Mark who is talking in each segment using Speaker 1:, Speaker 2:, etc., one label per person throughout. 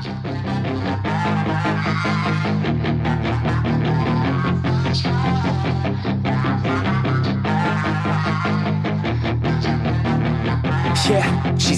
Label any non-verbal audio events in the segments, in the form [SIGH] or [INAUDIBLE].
Speaker 1: Thank you.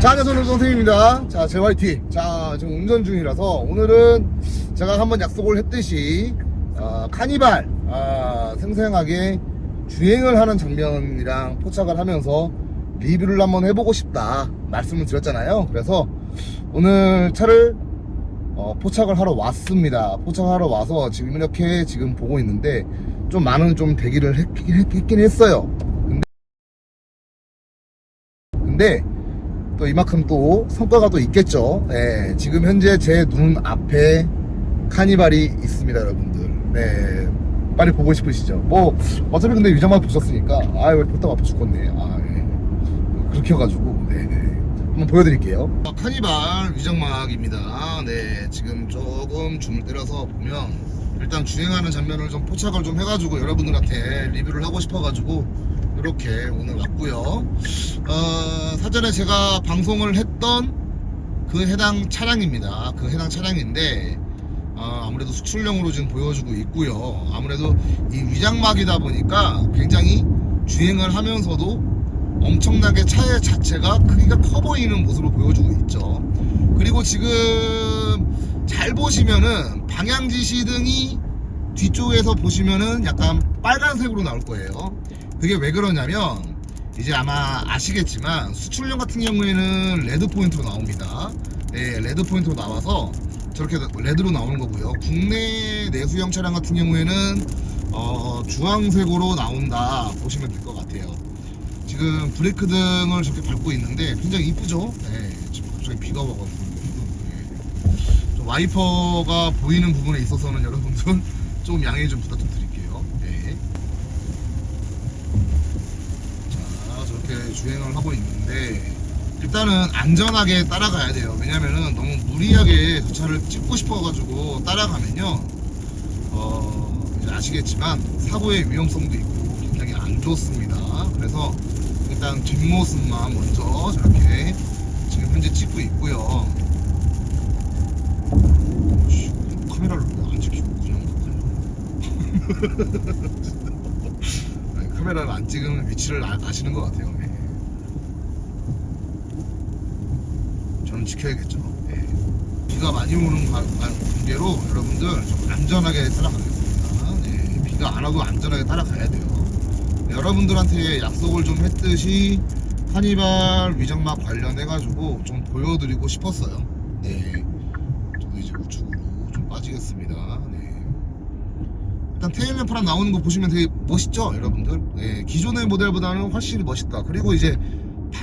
Speaker 2: 자, 네, 저는 선생님입니다. 자, JYT. 자, 지금 운전 중이라서 오늘은 제가 한번 약속을 했듯이 어, 카니발 아, 생생하게 주행을 하는 장면이랑 포착을 하면서 리뷰를 한번 해보고 싶다 말씀을 드렸잖아요. 그래서 오늘 차를 어, 포착을 하러 왔습니다. 포착하러 와서 지금 이렇게 지금 보고 있는데 좀 많은 좀 대기를 했긴, 했- 했긴 했어요. 근데 또 이만큼 또 성과가 또 있겠죠. 네, 지금 현재 제 눈 앞에 카니발이 있습니다, 여러분들. 네, 빨리 보고 싶으시죠? 뭐 어차피 근데 위장막 보셨으니까 아유 볼따가 아파 죽겠네. 아, 예. 그렇게 해가지고 네네 한번 보여드릴게요. 카니발 위장막입니다. 네, 지금 조금 줌을 때려서 보면 일단 주행하는 장면을 좀 포착을 좀 해가지고 여러분들한테 리뷰를 하고 싶어가지고 이렇게 오늘 왔고요. 어, 사전에 제가 방송을 했던 그 해당 차량입니다. 그 해당 차량인데 어, 아무래도 수출용으로 지금 보여주고 있고요. 아무래도 이 위장막이다 보니까 굉장히 주행을 하면서도 엄청나게 차의 자체가 크기가 커 보이는 모습으로 보여주고 있죠. 그리고 지금 잘 보시면은 방향 지시등이 뒤쪽에서 보시면은 약간 빨간색으로 나올 거예요. 그게 왜 그러냐면 이제 아마 아시겠지만 수출용 같은 경우에는 레드 포인트로 나옵니다. 네, 레드 포인트로 나와서 저렇게 레드로 나오는 거고요. 국내 내수형 차량 같은 경우에는 어, 주황색으로 나온다 보시면 될 것 같아요. 지금 브레이크 등을 저렇게 밟고 있는데 굉장히 이쁘죠? 네, 지금 갑자기 비가 와가지고 네. 좀 와이퍼가 보이는 부분에 있어서는 여러분들 좀 양해 좀 부탁 좀 드릴게요. 네. 자, 저렇게 주행을 하고 있는데 일단은 안전하게 따라가야 돼요. 왜냐면은 너무 무리하게 저 차를 찍고 싶어가지고 따라가면요, 어, 아시겠지만 사고의 위험성도 있고 굉장히 안 좋습니다. 그래서 일단 뒷모습만 먼저 저렇게 지금 현재 찍고 있고요. 씨, 카메라를 왜안 찍히고 그냥 [LAUGHS] 카메라를 안 찍으면 위치를 아, 아시는 것 같아요. 네. 저는 지켜야겠죠. 네. 비가 많이 오는 관계로 여러분들 좀 안전하게 따라가겠습니다. 네. 비가 안 와도 안전하게 따라가야 돼요. 네, 여러분들한테 약속을 좀 했듯이 카니발 위장막 관련해가지고 좀 보여드리고 싶었어요. 네. 저도 이제 우측으로 좀 빠지겠습니다. 네. 일단 테일 램프랑 나오는 거 보시면 되게 멋있죠, 여러분들? 네, 기존의 모델보다는 훨씬 멋있다. 그리고 이제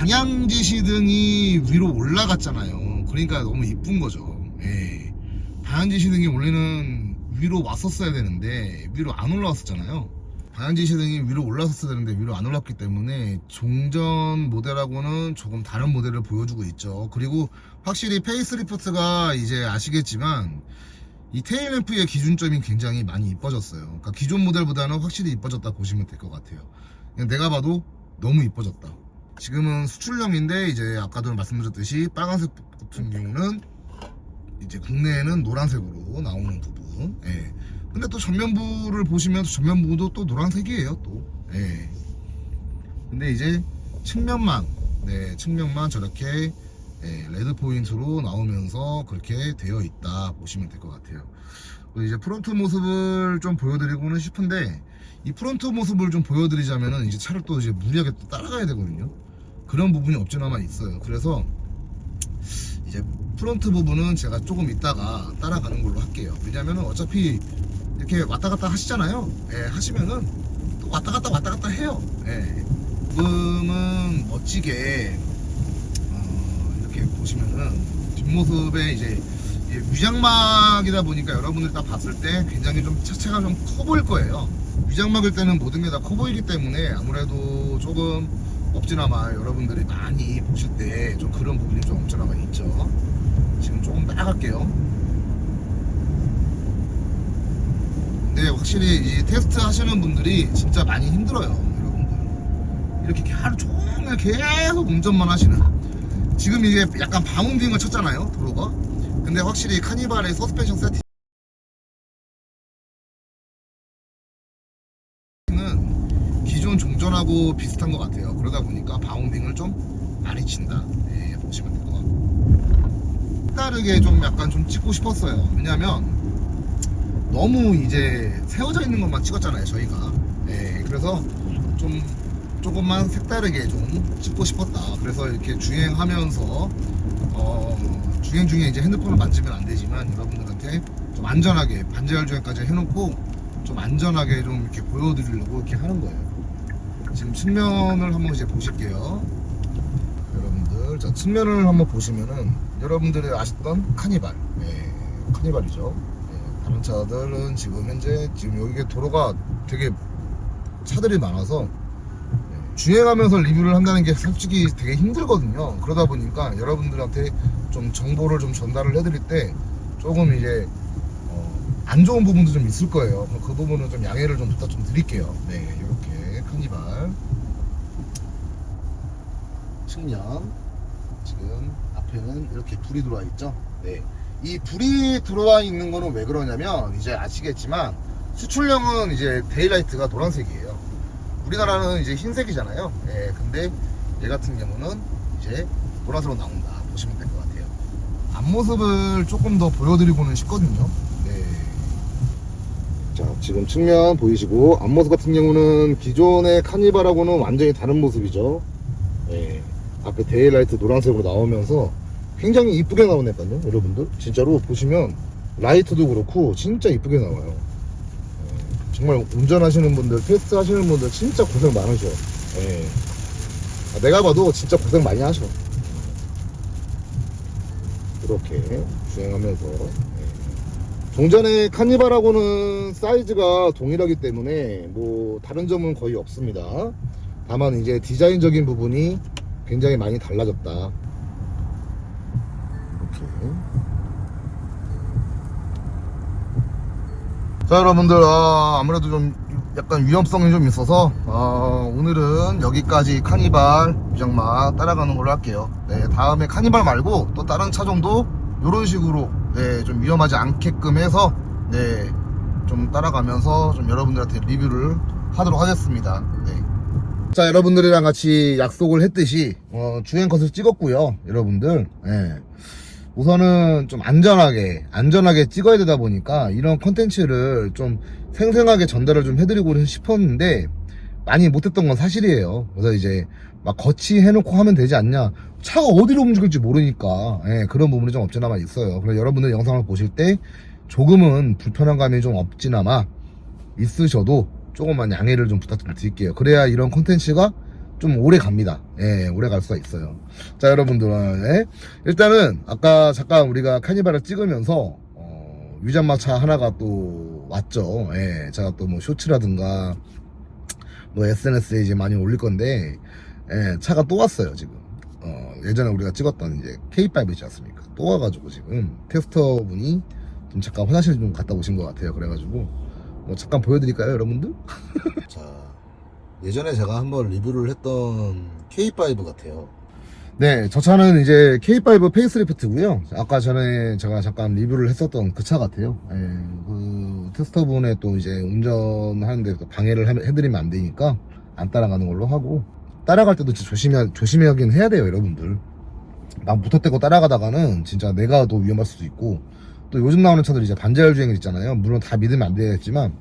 Speaker 2: 방향 지시 등이 위로 올라갔잖아요. 그러니까 너무 이쁜 거죠. 예. 방향 지시 등이 원래는 위로 왔었어야 되는데 위로 안 올라왔었잖아요. 방향 지시 등이 위로 올라섰어야 되는데 위로 안 올랐기 때문에 종전 모델하고는 조금 다른 모델을 보여주고 있죠. 그리고 확실히 페이스리프트가 이제 아시겠지만 이 테일램프의 기준점이 굉장히 많이 이뻐졌어요. 그러니까 기존 모델보다는 확실히 이뻐졌다 보시면 될 것 같아요. 내가 봐도 너무 이뻐졌다. 지금은 수출용인데 이제 아까도 말씀드렸듯이 빨간색 같은 경우는 이제 국내에는 노란색으로 나오는 부분. 예. 근데 또 전면부를 보시면 전면부도 또 노란색이에요. 또. 예. 근데 이제 측면만, 네, 측면만 저렇게 예, 레드 포인트로 나오면서 그렇게 되어 있다 보시면 될 것 같아요. 이제 프론트 모습을 좀 보여드리고는 싶은데 이 프론트 모습을 좀 보여드리자면은 이제 차를 또 이제 무리하게 또 따라가야 되거든요. 그런 부분이 없지나마 있어요. 그래서 이제 프론트 부분은 제가 조금 있다가 따라가는 걸로 할게요. 왜냐면은 어차피 이렇게 왔다 갔다 하시잖아요. 예, 하시면은 또 왔다 갔다 왔다 갔다 해요. 예. 지금은 멋지게 어, 이렇게 보시면은 뒷모습에 이제 위장막이다 보니까 여러분들 딱 봤을 때 굉장히 좀 차체가 좀 커 보일 거예요. 위장막일 때는 모든 게 다 커 보이기 때문에 아무래도 조금 없지나마 여러분들이 많이 보실 때 좀 그런 부분이 좀 없지나마 있죠. 지금 조금 따라갈게요. 근데 확실히 이 테스트 하시는 분들이 진짜 많이 힘들어요, 여러분들. 이렇게 하루 종일 계속 운전만 하시는. 지금 이게 약간 방음빙을 쳤잖아요, 도로가. 근데 확실히 카니발의 서스펜션 세팅 기존 종전하고 비슷한 것 같아요. 그러다 보니까 바운딩을 좀 많이 친다. 네, 보시면 될 것 같고. 다르게 좀 약간 좀 찍고 싶었어요. 왜냐면 너무 이제 세워져 있는 것만 찍었잖아요, 저희가. 네, 그래서 좀 조금만 색다르게 좀 찍고 싶었다. 그래서 이렇게 주행하면서 어, 주행 중에 이제 핸드폰을 만지면 안 되지만 여러분들한테 좀 안전하게 반제할 주행까지 해놓고 좀 안전하게 좀 이렇게 보여드리려고 이렇게 하는 거예요. 지금 측면을 한번 이제 보실게요. 여러분들, 자 측면을 한번 보시면은 여러분들이 아셨던 카니발, 네, 카니발이죠. 네, 다른 차들은 지금 현재 지금 여기 도로가 되게 차들이 많아서 네, 주행하면서 리뷰를 한다는 게 솔직히 되게 힘들거든요. 그러다 보니까 여러분들한테 좀 정보를 좀 전달을 해드릴 때 조금 이제 어, 안 좋은 부분도 좀 있을 거예요. 그 부분은 좀 양해를 좀 부탁 좀 드릴게요. 네, 이렇게 카니발 측면 지금 앞에는 이렇게 불이 들어와 있죠. 네, 이 불이 들어와 있는 거는 왜 그러냐면 이제 아시겠지만 수출형은 이제 데일라이트가 노란색이에요. 우리나라는 이제 흰색이잖아요. 예, 근데 얘 같은 경우는 이제 노란색으로 나온다 보시면 될 것 같아요. 앞모습을 조금 더 보여드리고는 싶거든요. 네. 자, 지금 측면 보이시고 앞모습 같은 경우는 기존의 카니발하고는 완전히 다른 모습이죠. 예. 앞에 데일라이트 노란색으로 나오면서 굉장히 이쁘게 나오네요, 여러분들. 진짜로 보시면 라이트도 그렇고 진짜 이쁘게 나와요. 예. 정말 운전하시는 분들, 테스트 하시는 분들 진짜 고생 많으셔. 예. 아, 내가 봐도 진짜 고생 많이 하셔. 이렇게 주행하면서. 예. 종전의 카니발하고는 사이즈가 동일하기 때문에 뭐 다른 점은 거의 없습니다. 다만 이제 디자인적인 부분이 굉장히 많이 달라졌다. 이렇게. 자 여러분들 아, 아무래도 좀 약간 위험성이 좀 있어서 아, 오늘은 여기까지 카니발 위장막 따라가는 걸로 할게요 네, 다음에 카니발 말고 또 다른 차종도 이런 식으로 네, 좀 위험하지 않게끔 해서 네, 좀 따라가면서 좀 여러분들한테 리뷰를 하도록 하겠습니다 네. 자 여러분들이랑 같이 약속을 했듯이 어, 주행 컷을 찍었고요 여러분들. 예. 우선은 좀 안전하게 안전하게 찍어야 되다 보니까 이런 컨텐츠를 좀 생생하게 전달을 좀 해드리고 싶었는데 많이 못했던 건 사실이에요. 그래서 이제 막 거치 해놓고 하면 되지 않냐. 차가 어디로 움직일지 모르니까 예, 그런 부분이 좀 없지나마 있어요. 그래서 여러분들 영상을 보실 때 조금은 불편한 감이 좀 없지나마 있으셔도 조금만 양해를 좀 부탁 좀 드릴게요 그래야 이런 컨텐츠가 좀 오래 갑니다. 예, 오래 갈 수가 있어요. 자, 여러분들, 예. 일단은, 아까 잠깐 우리가 카니발을 찍으면서, 어, 위장마차 하나가 또 왔죠. 예, 제가 또 뭐 쇼츠라든가, 뭐 SNS에 이제 많이 올릴 건데, 예, 차가 또 왔어요, 지금. 어, 예전에 우리가 찍었던 이제 K5 있지 않습니까? 또 와가지고 지금 테스터 분이 좀 잠깐 화장실 좀 갔다 오신 것 같아요. 그래가지고, 뭐 잠깐 보여드릴까요, 여러분들? [LAUGHS] 자, 예전에 제가 한번 리뷰를 했던 K5 같아요. 네, 저 차는 이제 K5 페이스리프트고요. 아까 전에 제가 잠깐 리뷰를 했었던 그 차 같아요. 예, 그 테스터분의 또 이제 운전하는데 또 방해를 해- 해드리면 안 되니까 안 따라가는 걸로 하고 따라갈 때도 진짜 조심해 조심하긴 해야 돼요, 여러분들. 막 무턱대고 따라가다가는 진짜 내가 더 위험할 수도 있고 또 요즘 나오는 차들 이제 반자율 주행 있잖아요. 물론 다 믿으면 안 되겠지만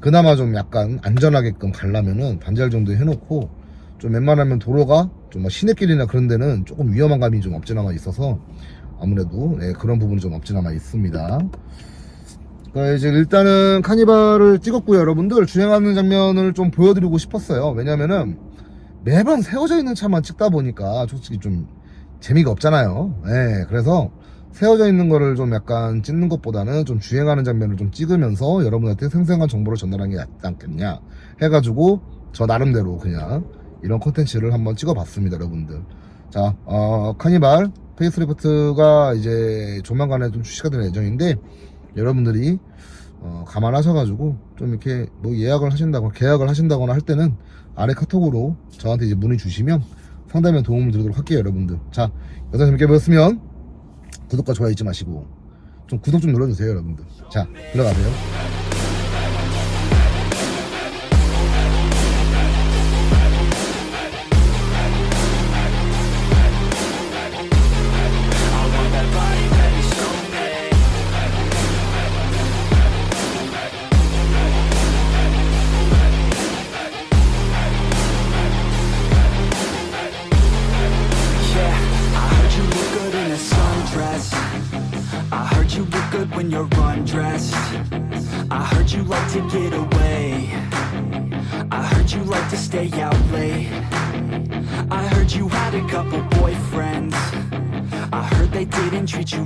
Speaker 2: 그나마 좀 약간 안전하게끔 가려면은 반절 정도 해놓고 좀 웬만하면 도로가 좀뭐 시내길이나 그런 데는 조금 위험한 감이 좀 없지나마 있어서 아무래도 네, 그런 부분이 좀 없지나마 있습니다. 그러니까 이제 일단은 카니발을 찍었고요, 여러분들 주행하는 장면을 좀 보여드리고 싶었어요. 왜냐면은 매번 세워져 있는 차만 찍다 보니까 솔직히 좀 재미가 없잖아요. 네, 그래서 세워져 있는 거를 좀 약간 찍는 것보다는 좀 주행하는 장면을 좀 찍으면서 여러분한테 생생한 정보를 전달하는 게 낫지 않겠냐 해가지고 저 나름대로 그냥 이런 콘텐츠를 한번 찍어봤습니다 여러분들. 자 어, 카니발 페이스리프트가 이제 조만간에 좀 출시가 될 예정인데 여러분들이 어, 감안하셔가지고 좀 이렇게 뭐 예약을 하신다거나 계약을 하신다거나 할 때는 아래 카톡으로 저한테 이제 문의 주시면 상담에 도움을 드리도록 할게요 여러분들. 자 영상 재밌게 보셨으면 구독과 좋아요 잊지 마시고 좀 구독 좀 눌러주세요 여러분들. 자 들어가세요
Speaker 1: when you're undressed. I heard you like to get away. I heard you like to stay out late. I heard you had a couple boyfriends. I heard they didn't treat you